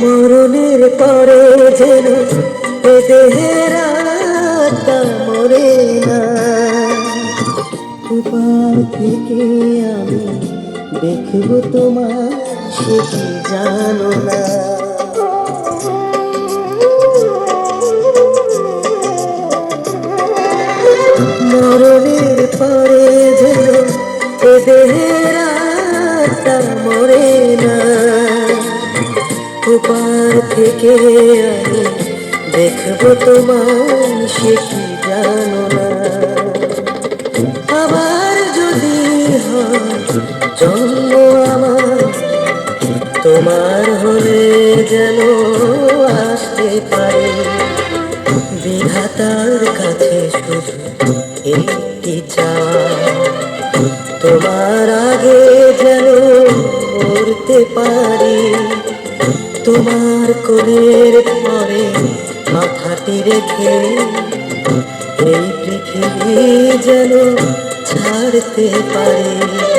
মরণের পরে যেন এ দেহেরাটা মরে না। উপার থেকে আমি দেখব তোমার সুখী জানো না মরণের পরে যেন এ দেহের মরে না। উপার থেকে আমি দেখব তোমার সে কি জানো না আবার যদি হয়, জন্ম তোমার হলে যেন আসতে পারে। বিধাতার কাছে শুধু একটি চাওয়া। তোমার আগে যেন মরতে পারি। তোমার কোলের পরে মাথাটি রেখে এই পৃথিবী যেন ছাড়তে পারি।